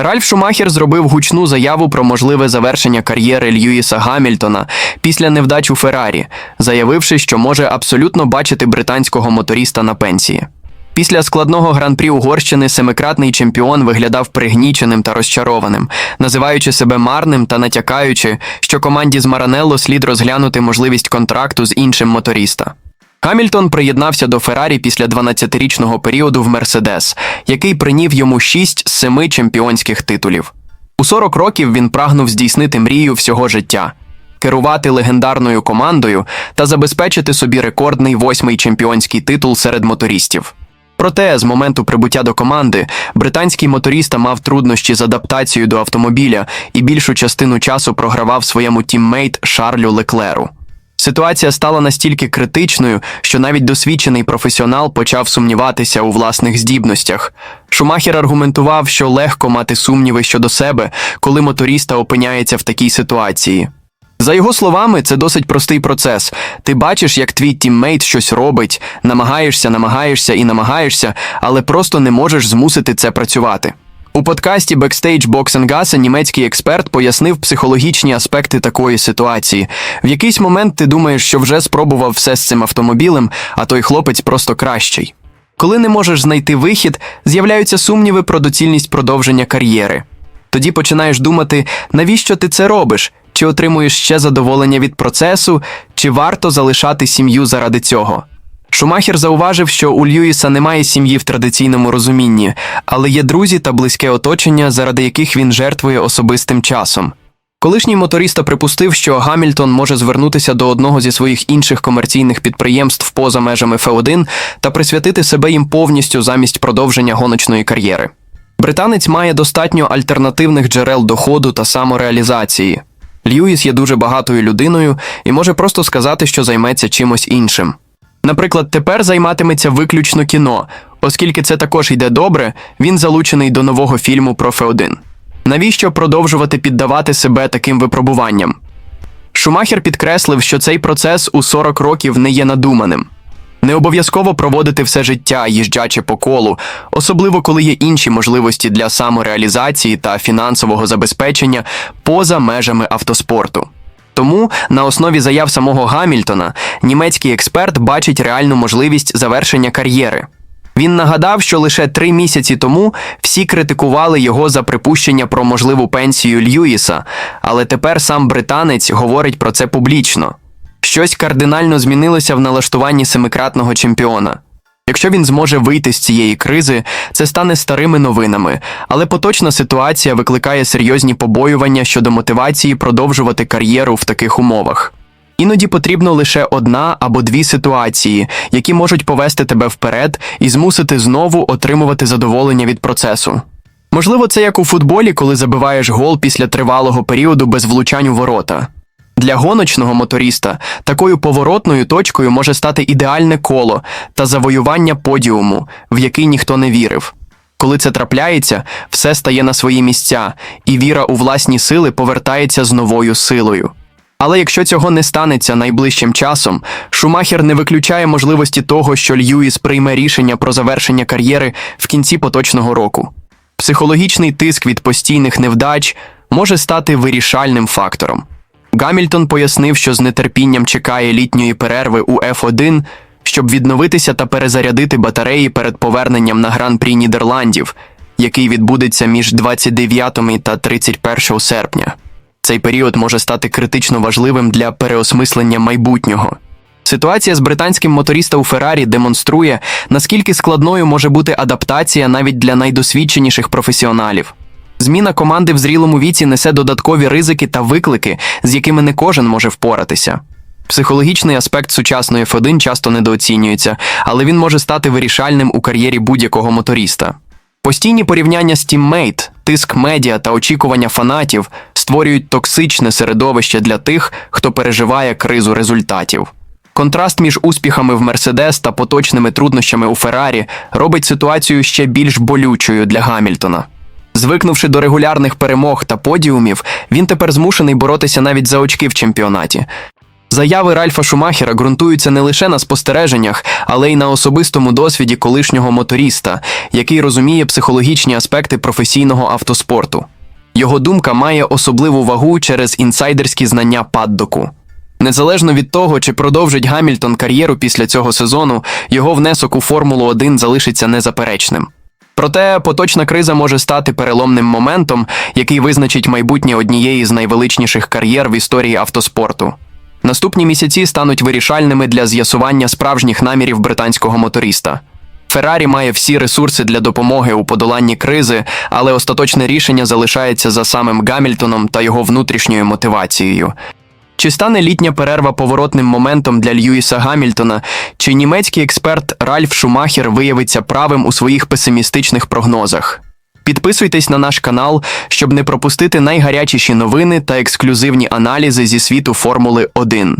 Ральф Шумахер зробив гучну заяву про можливе завершення кар'єри Льюіса Гамільтона після невдач у Феррарі, заявивши, що може абсолютно бачити британського моторіста на пенсії. Після складного гран-прі Угорщини семикратний чемпіон виглядав пригніченим та розчарованим, називаючи себе марним та натякаючи, що команді з Маранелло слід розглянути можливість контракту з іншим моторіста. Гамільтон приєднався до Феррарі після 12-річного періоду в Мерседес, який принів йому 6 з 7 чемпіонських титулів. У 40 років він прагнув здійснити мрію всього життя керувати легендарною командою та забезпечити собі рекордний восьмий чемпіонський титул серед моторістів. Проте, з моменту прибуття до команди, британський моторіста мав труднощі з адаптацією до автомобіля і більшу частину часу програвав своєму тіммейт Шарлю Леклеру. Ситуація стала настільки критичною, що навіть досвідчений професіонал почав сумніватися у власних здібностях. Шумахер аргументував, що легко мати сумніви щодо себе, коли моторіста опиняється в такій ситуації. За його словами, це досить простий процес. Ти бачиш, як твій тіммейт щось робить, намагаєшся, намагаєшся і намагаєшся, але просто не можеш змусити це працювати. У подкасті Backstage Box Gasse німецький експерт пояснив психологічні аспекти такої ситуації. В якийсь момент ти думаєш, що вже спробував все з цим автомобілем, а той хлопець просто кращий. Коли не можеш знайти вихід, з'являються сумніви про доцільність продовження кар'єри. Тоді починаєш думати, навіщо ти це робиш, чи отримуєш ще задоволення від процесу, чи варто залишати сім'ю заради цього. Шумахер зауважив, що у Льюіса немає сім'ї в традиційному розумінні, але є друзі та близьке оточення, заради яких він жертвує особистим часом. Колишній моториста припустив, що Гамільтон може звернутися до одного зі своїх інших комерційних підприємств поза межами Ф1 та присвятити себе їм повністю замість продовження гоночної кар'єри. Британець має достатньо альтернативних джерел доходу та самореалізації. Льюіс є дуже багатою людиною і може просто сказати, що займеться чимось іншим. Наприклад, тепер займатиметься виключно кіно, оскільки це також йде добре, він залучений до нового фільму про Феодин. Навіщо продовжувати піддавати себе таким випробуванням? Шумахер підкреслив, що цей процес у 40 років не є надуманим. Не обов'язково проводити все життя, їжджачи по колу, особливо коли є інші можливості для самореалізації та фінансового забезпечення поза межами автоспорту. Тому на основі заяв самого Гамільтона німецький експерт бачить реальну можливість завершення кар'єри. Він нагадав, що лише три місяці тому всі критикували його за припущення про можливу пенсію Льюіса, але тепер сам британець говорить про це публічно. Щось кардинально змінилося в налаштуванні семикратного чемпіона. Якщо він зможе вийти з цієї кризи, це стане старими новинами, але поточна ситуація викликає серйозні побоювання щодо мотивації продовжувати кар'єру в таких умовах. Іноді потрібно лише одна або дві ситуації, які можуть повести тебе вперед і змусити знову отримувати задоволення від процесу. Можливо, це як у футболі, коли забиваєш гол після тривалого періоду без влучань у ворота. Для гоночного моторіста такою поворотною точкою може стати ідеальне коло та завоювання подіуму, в який ніхто не вірив. Коли це трапляється, все стає на свої місця, і віра у власні сили повертається з новою силою. Але якщо цього не станеться найближчим часом, Шумахер не виключає можливості того, що Льюіс прийме рішення про завершення кар'єри в кінці поточного року. Психологічний тиск від постійних невдач може стати вирішальним фактором. Гамільтон пояснив, що з нетерпінням чекає літньої перерви у F1, щоб відновитися та перезарядити батареї перед поверненням на гран-прі Нідерландів, який відбудеться між 29 та 31 серпня. Цей період може стати критично важливим для переосмислення майбутнього. Ситуація з британським моториста у Феррарі демонструє, наскільки складною може бути адаптація навіть для найдосвідченіших професіоналів. Зміна команди в зрілому віці несе додаткові ризики та виклики, з якими не кожен може впоратися. Психологічний аспект сучасної F1 часто недооцінюється, але він може стати вирішальним у кар'єрі будь-якого моторіста. Постійні порівняння з тіммейт, тиск медіа та очікування фанатів створюють токсичне середовище для тих, хто переживає кризу результатів. Контраст між успіхами в Мерседес та поточними труднощами у Феррарі робить ситуацію ще більш болючою для Гамільтона. Звикнувши до регулярних перемог та подіумів, він тепер змушений боротися навіть за очки в чемпіонаті. Заяви Ральфа Шумахера ґрунтуються не лише на спостереженнях, але й на особистому досвіді колишнього моторіста, який розуміє психологічні аспекти професійного автоспорту. Його думка має особливу вагу через інсайдерські знання паддоку. Незалежно від того, чи продовжить Гамільтон кар'єру після цього сезону, його внесок у Формулу 1 залишиться незаперечним. Проте поточна криза може стати переломним моментом, який визначить майбутнє однієї з найвеличніших кар'єр в історії автоспорту. Наступні місяці стануть вирішальними для з'ясування справжніх намірів британського моториста. Феррарі має всі ресурси для допомоги у подоланні кризи, але остаточне рішення залишається за самим Гамільтоном та його внутрішньою мотивацією. Чи стане літня перерва поворотним моментом для Льюіса Гамільтона, чи німецький експерт Ральф Шумахер виявиться правим у своїх песимістичних прогнозах? Підписуйтесь на наш канал, щоб не пропустити найгарячіші новини та ексклюзивні аналізи зі світу Формули 1.